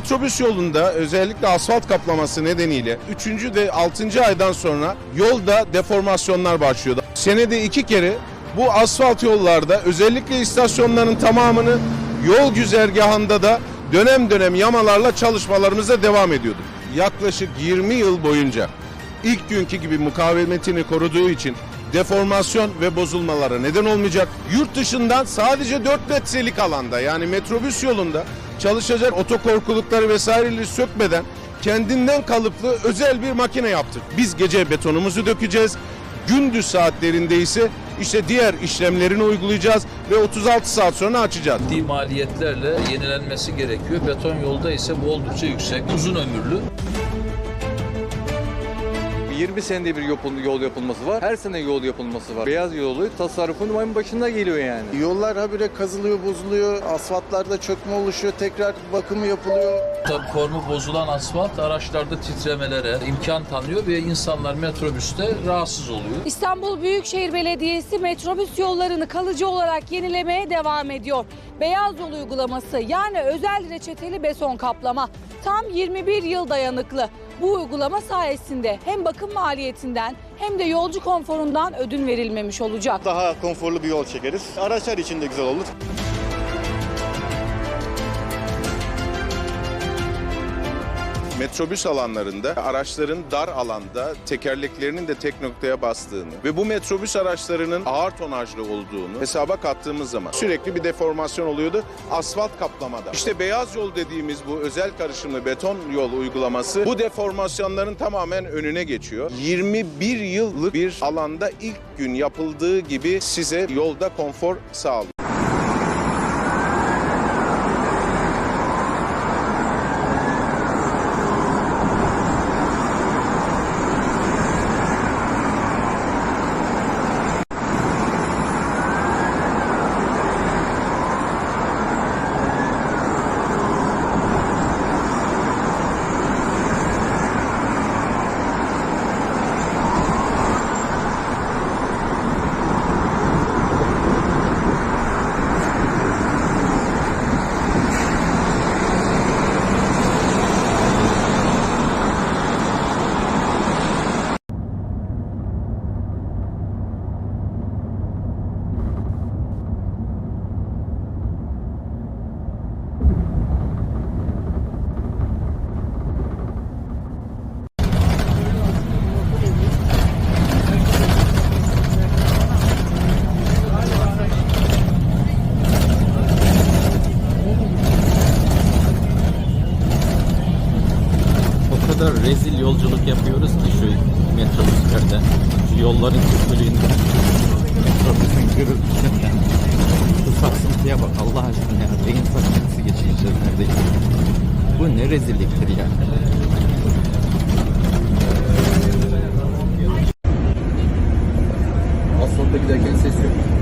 Metrobüs yolunda özellikle asfalt kaplaması nedeniyle 3. ve 6. aydan sonra yolda deformasyonlar başlıyordu. Senede iki kere bu asfalt yollarda özellikle istasyonların tamamını yol güzergahında da dönem dönem yamalarla çalışmalarımıza devam ediyorduk. Yaklaşık 20 yıl boyunca ilk günkü gibi mukavemetini koruduğu için deformasyon ve bozulmalara neden olmayacak. Yurt dışından sadece 4 metrelik alanda yani metrobüs yolunda çalışacak otokorkulukları vesaireleri sökmeden kendinden kalıplı özel bir makine yaptık. Biz gece betonumuzu dökeceğiz. Gündüz saatlerinde ise işte diğer işlemlerini uygulayacağız ve 36 saat sonra açacağız. ciddi maliyetlerle yenilenmesi gerekiyor. Beton yolda ise bu oldukça yüksek, uzun ömürlü. 20 senede bir yapıl- yol yapılması var. Her sene yol yapılması var. Beyaz yolu tasarrufun en başında geliyor yani. Yollar habire kazılıyor, bozuluyor. Asfaltlarda çökme oluşuyor. Tekrar bakımı yapılıyor. Tabii formu bozulan asfalt araçlarda titremelere imkan tanıyor ve insanlar metrobüste rahatsız oluyor. İstanbul Büyükşehir Belediyesi metrobüs yollarını kalıcı olarak yenilemeye devam ediyor. Beyaz yol uygulaması yani özel reçeteli beton kaplama tam 21 yıl dayanıklı. Bu uygulama sayesinde hem bakım maliyetinden hem de yolcu konforundan ödün verilmemiş olacak. daha konforlu bir yol çekeriz. Araçlar için de güzel olur. Metrobüs alanlarında araçların dar alanda tekerleklerinin de tek noktaya bastığını ve bu metrobüs araçlarının ağır tonajlı olduğunu hesaba kattığımız zaman sürekli bir deformasyon oluyordu asfalt kaplamada. İşte beyaz yol dediğimiz bu özel karışımlı beton yol uygulaması bu deformasyonların tamamen önüne geçiyor. 21 yıllık bir alanda ilk gün yapıldığı gibi size yolda konfor sağlıyor. Kadar rezil yolculuk yapıyoruz ki şu metrobüslerde. Şu yolların kötülüğünden. Metrobüsün gürültüsünden. Şu sarsıntıya bak Allah aşkına ya. Beyin sarsıntısı geçireceğiz neredeyse. Bu ne rezilliktir ya. Asfaltta giderken ses yok.